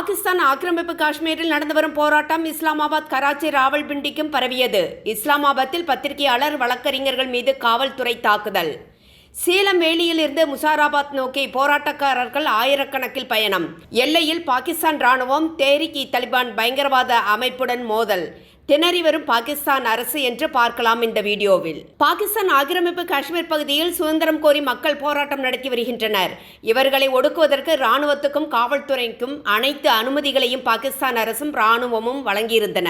பாகிஸ்தான் ஆக்கிரமிப்பு காஷ்மீரில் நடந்து வரும் போராட்டம் இஸ்லாமாபாத் கராச்சி ராவல்பிண்டிக்கும் பரவியது. இஸ்லாமாபாத்தில் பத்திரிகையாளர் வழக்கறிஞர்கள் மீது காவல்துறை தாக்குதல். சேலம் வேலியிலிருந்து முசாராபாத் நோக்கி போராட்டக்காரர்கள் ஆயிரக்கணக்கில் பயணம். எல்லையில் பாகிஸ்தான் ராணுவம் தேரிக் இ தலிபான் பயங்கரவாத அமைப்புடன் மோதல். திணறி வரும் பாகிஸ்தான் அரசு என்று பார்க்கலாம் இந்த வீடியோவில். பாகிஸ்தான் ஆக்கிரமிப்பு காஷ்மீர் பகுதியில் சுதந்திரம் கோரி மக்கள் போராட்டம் நடத்தி வருகின்றனர். இவர்களை ஒடுக்குவதற்கு ராணுவத்துக்கும் காவல்துறைக்கும் அனைத்து அனுமதிகளையும் பாகிஸ்தான் அரசும் ராணுவமும் வழங்கியிருந்தன.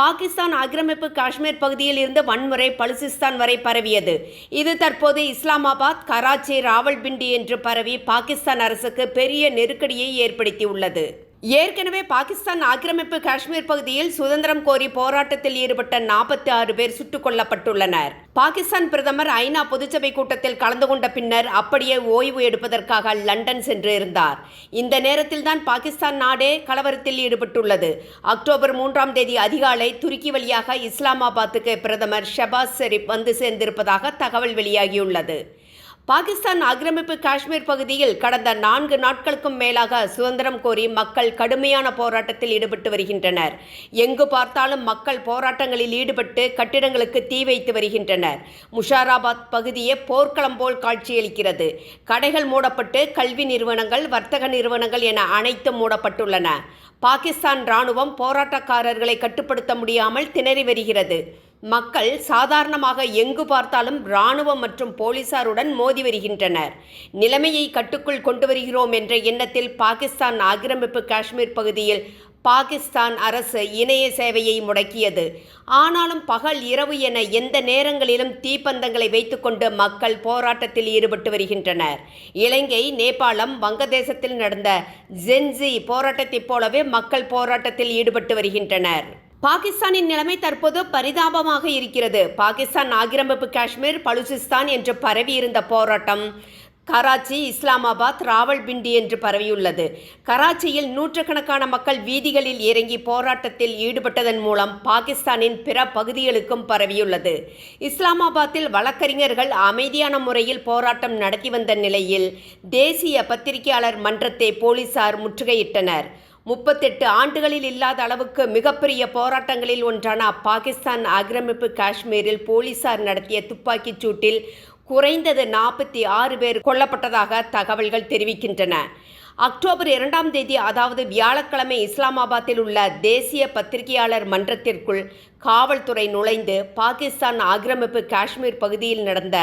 பாகிஸ்தான் ஆக்கிரமிப்பு காஷ்மீர் பகுதியில் இருந்து வன்முறை பலுசிஸ்தான் வரை பரவியது. இது தற்போது இஸ்லாமாபாத் கராச்சி ராவல்பிண்டி என்று பரவி பாகிஸ்தான் அரசுக்கு பெரிய நெருக்கடியை ஏற்படுத்தியுள்ளது. ஏற்கனவே பாகிஸ்தான் ஆக்கிரமிப்பு காஷ்மீர் பகுதியில் சுதந்திரம் கோரி போராட்டத்தில் ஈடுபட்ட நாற்பத்தி ஆறு பேர் சுட்டுக் கொல்லப்பட்டுள்ளனர். பாகிஸ்தான் பிரதமர் ஐநா பொதுச்சபை கூட்டத்தில் கலந்து கொண்ட பின்னர் அப்படியே ஓய்வு எடுப்பதற்காக லண்டன் சென்று இருந்தார். இந்த நேரத்தில்தான் பாகிஸ்தான் நாடே கலவரத்தில் ஈடுபட்டுள்ளது. அக்டோபர் மூன்றாம் தேதி அதிகாலை துருக்கி வழியாக இஸ்லாமாபாத்துக்கு பிரதமர் ஷபாஸ் ஷெரீப் வந்து சேர்ந்திருப்பதாக தகவல் வெளியாகியுள்ளது. பாகிஸ்தான் ஆக்கிரமிப்பு காஷ்மீர் பகுதியில் கடந்த நான்கு நாட்களுக்கும் மேலாக சுதந்திரம் கோரி மக்கள் கடுமையான போராட்டத்தில் ஈடுபட்டு வருகின்றனர். எங்கு பார்த்தாலும் மக்கள் போராட்டங்களில் ஈடுபட்டு கட்டிடங்களுக்கு தீ வைத்து வருகின்றனர். முஷாராபாத் பகுதியே போர்க்களம் போல் காட்சியளிக்கிறது. கடைகள் மூடப்பட்டு கல்வி நிறுவனங்கள் வர்த்தக நிறுவனங்கள் என அனைத்தும் மூடப்பட்டுள்ளன. பாகிஸ்தான் ராணுவம் போராட்டக்காரர்களை கட்டுப்படுத்த முடியாமல் திணறி வருகிறது. மக்கள் சாதாரணமாக எங்கு பார்த்தாலும் இராணுவம் மற்றும் போலீசாருடன் மோதி வருகின்றனர். நிலைமையை கட்டுக்குள் கொண்டு வருகிறோம் என்ற எண்ணத்தில் பாகிஸ்தான் ஆக்கிரமிப்பு காஷ்மீர் பகுதியில் பாகிஸ்தான் அரசு இணைய சேவையை முடக்கியது. ஆனாலும் பகல் இரவு என எந்த நேரங்களிலும் தீப்பந்தங்களை வைத்துக்கொண்டு மக்கள் போராட்டத்தில் ஈடுபட்டு வருகின்றனர். இலங்கை நேபாளம் வங்கதேசத்தில் நடந்த ஜென்சி போராட்டத்தைப் போலவே மக்கள் போராட்டத்தில் ஈடுபட்டு வருகின்றனர். பாகிஸ்தானின் நிலைமை தற்போது பரிதாபமாக இருக்கிறது. பாகிஸ்தான் ஆக்கிரமிப்பு காஷ்மீர் பலுசிஸ்தான் என்று பரவியிருந்த போராட்டம் கராச்சி இஸ்லாமாபாத் ராவல்பிண்டி என்று பரவியுள்ளது. கராச்சியில் நூற்றுக்கணக்கான மக்கள் வீதிகளில் இறங்கி போராட்டத்தில் ஈடுபட்டதன் மூலம் பாகிஸ்தானின் பிற பகுதிகளுக்கும் பரவியுள்ளது. இஸ்லாமாபாத்தில் வழக்கறிஞர்கள் அமைதியான முறையில் போராட்டம் நடத்தி வந்த நிலையில் தேசிய பத்திரிகையாளர் மன்றத்தை போலீசார் முற்றுகையிட்டனர். முப்பத்தெட்டு ஆண்டுகளில் இல்லாத அளவுக்கு மிகப்பெரிய போராட்டங்களில் ஒன்றான பாகிஸ்தான் ஆக்கிரமிப்பு காஷ்மீரில் போலீசார் நடத்திய துப்பாக்கிச் சூட்டில் குறைந்தது நாற்பத்தி ஆறு பேர் கொல்லப்பட்டதாக தகவல்கள் தெரிவிக்கின்றன. அக்டோபர் இரண்டாம் தேதி அதாவது வியாழக்கிழமை இஸ்லாமாபாத்தில் உள்ள தேசிய பத்திரிகையாளர் மன்றத்திற்குள் காவல்துறை நுழைந்து பாகிஸ்தான் ஆக்கிரமிப்பு காஷ்மீர் பகுதியில் நடந்த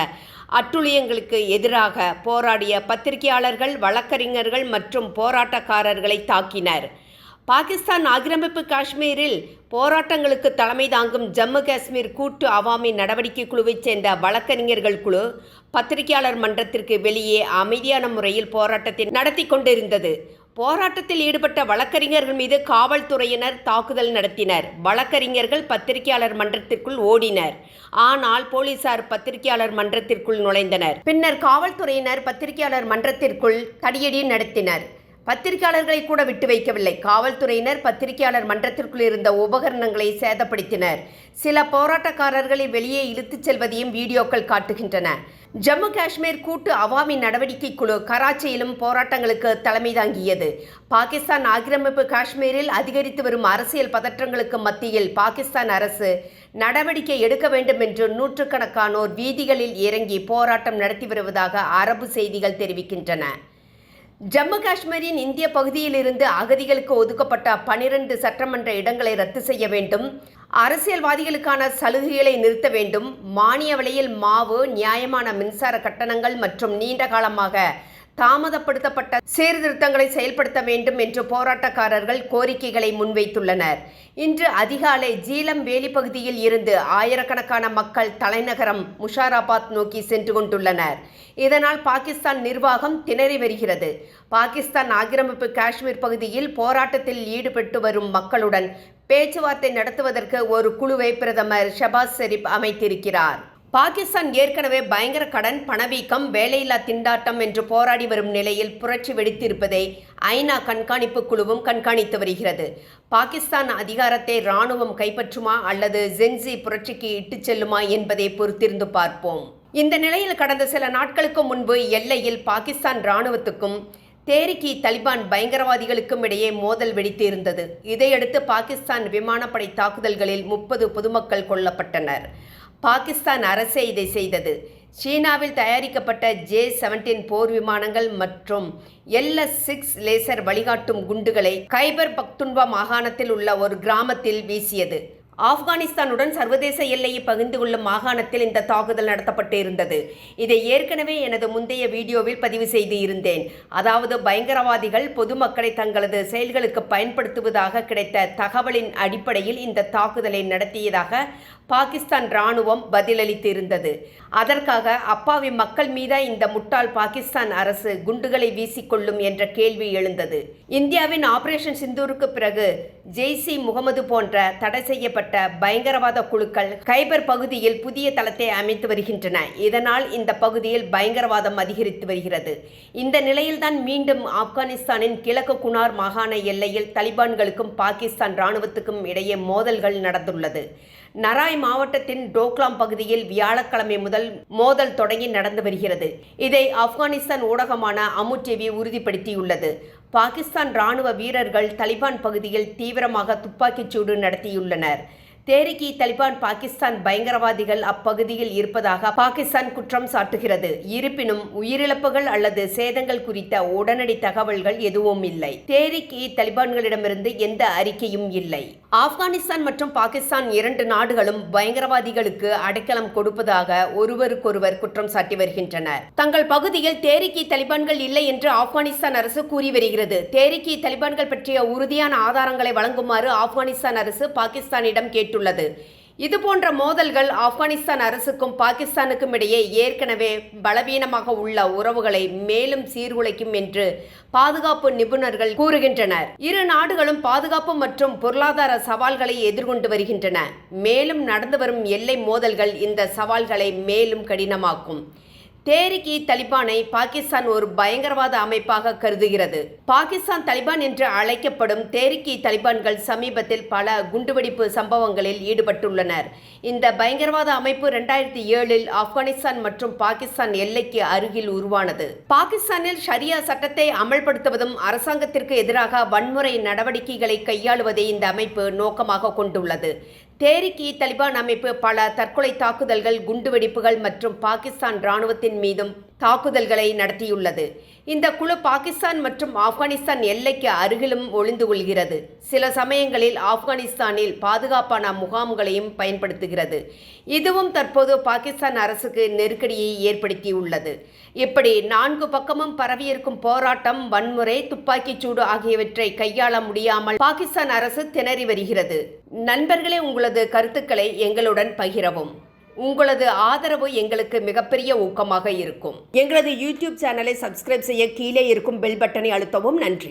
அட்டுழியங்களுக்கு எதிராக போராடிய பத்திரிகையாளர்கள் வழக்கறிஞர்கள் மற்றும் போராட்டக்காரர்களை தாக்கினர். பாகிஸ்தான் ஆக்கிரமிப்பு காஷ்மீரில் போராட்டங்களுக்கு தலைமை தாங்கும் ஜம்மு காஷ்மீர் கூட்டு அவாமி நடவடிக்கை குழுவைச் சேர்ந்த வழக்கறிஞர்கள் குழு பத்திரிகையாளர் மன்றத்திற்கு வெளியே அமைதியான முறையில் போராட்டத்தை நடத்தி கொண்டிருந்தது. போராட்டத்தில் ஈடுபட்ட வழக்கறிஞர்கள் மீது காவல்துறையினர் தாக்குதல் நடத்தினர். வழக்கறிஞர்கள் பத்திரிகையாளர் மன்றத்திற்குள் ஓடினர். ஆனால் போலீசார் பத்திரிகையாளர் மன்றத்திற்குள் நுழைந்தனர். பின்னர் காவல்துறையினர் பத்திரிகையாளர் மன்றத்திற்குள் தடியடி நடத்தினர். பத்திரிகையாளர்களை கூட விட்டு வைக்கவில்லை. காவல்துறையினர் பத்திரிகையாளர் மன்றத்திற்குள் இருந்த உபகரணங்களை சேதப்படுத்தினர். சில போராட்டக்காரர்களை வெளியே இழுத்துச் செல்வதையும் வீடியோக்கள் காட்டுகின்றன. ஜம்மு காஷ்மீர் கூட்டு அவாமி நடவடிக்கை குழு கராச்சியிலும் போராட்டங்களுக்கு தலைமை தாங்கியது. பாகிஸ்தான் ஆக்கிரமிப்பு காஷ்மீரில் அதிகரித்து வரும் அரசியல் பதற்றங்களுக்கு மத்தியில் பாகிஸ்தான் அரசு நடவடிக்கை எடுக்க வேண்டும் என்று நூற்றுக்கணக்கானோர் வீதிகளில் இறங்கி போராட்டம் நடத்தி வருவதாக அரபு செய்திகள் தெரிவிக்கின்றன. ஜம்மு காஷ்மீரின் இந்திய பகுதியிலிருந்து அகதிகளுக்கு ஒதுக்கப்பட்ட பனிரெண்டு சட்டமன்ற இடங்களை ரத்து செய்ய வேண்டும். அரசியல்வாதிகளுக்கான சலுகைகளை நிறுத்த வேண்டும். மானிய விலையில் மாவு நியாயமான மின்சார கட்டணங்கள் மற்றும் நீண்ட காலமாக தாமதப்படுத்தப்பட்ட சீர்திருத்தங்களை செயல்படுத்த வேண்டும் என்று போராட்டக்காரர்கள் கோரிக்கைகளை முன்வைத்துள்ளனர். இன்று அதிகாலை ஜீலம் வேலி பகுதியில் இருந்து ஆயிரக்கணக்கான மக்கள் தலைநகரம் முஷாராபாத் நோக்கி சென்று கொண்டுள்ளனர். இதனால் பாகிஸ்தான் நிர்வாகம் திணறி வருகிறது. பாகிஸ்தான் ஆக்கிரமிப்பு காஷ்மீர் பகுதியில் போராட்டத்தில் ஈடுபட்டு வரும் மக்களுடன் பேச்சுவார்த்தை நடத்துவதற்கு ஒரு குழுவை பிரதமர் ஷபாஸ் ஷெரீப் அமைத்திருக்கிறார். பாகிஸ்தான் ஏற்கனவே பயங்கர கடன் பணவீக்கம் வேலையில்லா திண்டாட்டம் என்று போராடி வரும் நிலையில் புரட்சி வெடித்திருப்பதை ஐநா கண்காணிப்பு குழுவும் கண்காணித்து வருகிறது. பாகிஸ்தான் அதிகாரத்தை ராணுவம் கைப்பற்றுமா அல்லது ஜென்சி புரட்சிக்கு இட்டுச் செல்லுமா என்பதை பொறுத்திருந்து பார்ப்போம். இந்த நிலையில் கடந்த சில நாட்களுக்கு முன்பு எல்லையில் பாகிஸ்தான் இராணுவத்துக்கும் தேரிக்கி தலிபான் பயங்கரவாதிகளுக்கும் இடையே மோதல் வெடித்து இருந்தது இதையடுத்து பாகிஸ்தான் விமானப்படை தாக்குதல்களில் முப்பது பொதுமக்கள் கொல்லப்பட்டனர். பாகிஸ்தான் அரசே இதை செய்தது. சீனாவில் தயாரிக்கப்பட்ட ஜே செவன்டீன் போர் விமானங்கள் மற்றும் எல்ல சிக்ஸ் லேசர் வழிகாட்டும் குண்டுகளை கைபர் பக்துன்வா மாகாணத்தில் உள்ள ஒரு கிராமத்தில் வீசியது. ஆப்கானிஸ்தானுடன் சர்வதேச எல்லையை பகிர்ந்து கொள்ளும் மாகாணத்தில் இந்த தாக்குதல் நடத்தப்பட்டு இருந்தது இதை ஏற்கனவே எனது முந்தைய வீடியோவில் பதிவு செய்து இருந்தேன் அதாவது பயங்கரவாதிகள் பொதுமக்களை தங்களது செயல்களுக்கு பயன்படுத்துவதாக கிடைத்த தகவலின் அடிப்படையில் இந்த தாக்குதலை நடத்தியதாக பாகிஸ்தான் ராணுவம் பதிலளித்து இருந்தது அதற்காக அப்பாவி மக்கள் மீதா இந்த முட்டாள் பாகிஸ்தான் அரசு குண்டுகளை வீசிக்கொள்ளும் என்ற கேள்வி எழுந்தது. இந்தியாவின் ஆபரேஷன் சிந்தூருக்கு பிறகு ஜெய்சி முகமது போன்ற தடை செய்யப்பட்ட பயங்கரவாத குழுக்கள் கைபர் பகுதியில் புதிய தளத்தை அமைத்து வருகின்றன. இதனால் இந்த பகுதியில் பயங்கரவாதம் அதிகரித்து வருகிறது. இந்த நிலையில்தான் மீண்டும் ஆப்கானிஸ்தானின் கிழக்கு குனார் மாகாண எல்லையில் தலிபான்களுக்கும் பாகிஸ்தான் இராணுவத்துக்கும் இடையே மோதல்கள் நடந்துள்ளது. நராய் மாவட்டத்தின் டோக்லாம் பகுதியில் வியாழக்கிழமை முதல் மோதல் தொடங்கி நடந்து வருகிறது. இதை ஆப்கானிஸ்தான் ஊடகமான அமு டிவி உறுதிப்படுத்தியுள்ளது. பாகிஸ்தான் ராணுவ வீரர்கள் தலிபான் பகுதியில் தீவிரமாக துப்பாக்கிச்சூடு நடத்தியுள்ளனர். தேரிகி தலிபான் பாகிஸ்தான் பயங்கரவாதிகள் அப்பகுதியில் இருப்பதாக பாகிஸ்தான் குற்றம் சாட்டுகிறது. இருப்பினும் உயிரிழப்புகள் அல்லது சேதங்கள் குறித்த உடனடி தகவல்கள் எதுவும் இல்லை. தேரிக்கி தலிபான்களிடமிருந்து எந்த அறிக்கையும் இல்லை. ஆப்கானிஸ்தான் மற்றும் பாகிஸ்தான் இரண்டு நாடுகளும் பயங்கரவாதிகளுக்கு அடைக்கலம் கொடுப்பதாக ஒருவருக்கொருவர் குற்றம் சாட்டி வருகின்றனர். தங்கள் பகுதியில் தேரிக்கி தலிபான்கள் இல்லை என்று ஆப்கானிஸ்தான் அரசு கூறி வருகிறது. தேரிக்கி தலிபான்கள் பற்றிய உறுதியான ஆதாரங்களை வழங்குமாறு ஆப்கானிஸ்தான் அரசு பாகிஸ்தானிடம் கேட்டுள்ளது. இதுபோன்ற மோதல்கள் ஆப்கானிஸ்தான் அரசுக்கும் பாகிஸ்தானுக்கும் இடையே ஏற்கனவே பலவீனமாக உள்ள உறவுகளை மேலும் சீர்குலைக்கும் என்று பாதுகாப்பு நிபுணர்கள் கூறுகின்றனர். இரு நாடுகளும் பாதுகாப்பு மற்றும் பொருளாதார சவால்களை எதிர்கொண்டு வருகின்றன. மேலும் நடந்து வரும் எல்லை மோதல்கள் இந்த சவால்களை மேலும் கடினமாக்கும். தேரிக் இ தலிபானை பாகிஸ்தான் ஒரு பயங்கரவாத அமைப்பாக கருதுகிறது. பாகிஸ்தான் தலிபான் என்று அழைக்கப்படும் தேரிக் இ தலிபான்கள் சமீபத்தில் பல குண்டுவெடிப்பு சம்பவங்களில் ஈடுபட்டுள்ளனர். இந்த பயங்கரவாத அமைப்பு ரெண்டாயிரத்தி ஏழில் ஆப்கானிஸ்தான் மற்றும் பாகிஸ்தான் எல்லைக்கு அருகில் உருவானது. பாகிஸ்தானில் ஷரியா சட்டத்தை அமல்படுத்துவதும் அரசாங்கத்திற்கு எதிராக வன்முறை நடவடிக்கைகளை கையாளுவதை இந்த அமைப்பு நோக்கமாக கொண்டுள்ளது. தேரிக் தலிபான் அமைப்பு பல தற்கொலை தாக்குதல்கள் குண்டுவெடிப்புகள் மற்றும் பாகிஸ்தான் இராணுவத்தின் மீதும் தாக்குதல்களை நடத்தியுள்ளது. இந்த குழு பாகிஸ்தான் மற்றும் ஆப்கானிஸ்தான் எல்லைக்கு அருகிலும் ஒளிந்து கொள்கிறது. சில சமயங்களில் ஆப்கானிஸ்தானில் பாதுகாப்பான முகாம்களையும் பயன்படுத்துகிறது. இதுவும் தற்போது பாகிஸ்தான் அரசுக்கு நெருக்கடியை ஏற்படுத்தியுள்ளது. இப்படி நான்கு பக்கமும் பரவியிருக்கும் போராட்டம் வன்முறை துப்பாக்கிச்சூடு ஆகியவற்றை கையாள முடியாமல் பாகிஸ்தான் அரசு திணறி வருகிறது. நண்பர்களே உங்களது கருத்துக்களை எங்களுடன் பகிரவும். உங்களது ஆதரவு எங்களுக்கு மிகப்பெரிய ஊக்கமாக இருக்கும். எங்களது யூடியூப் சேனலை சப்ஸ்கிரைப் செய்ய கீழே இருக்கும் பெல் பட்டனை அழுத்தவும் நன்றி.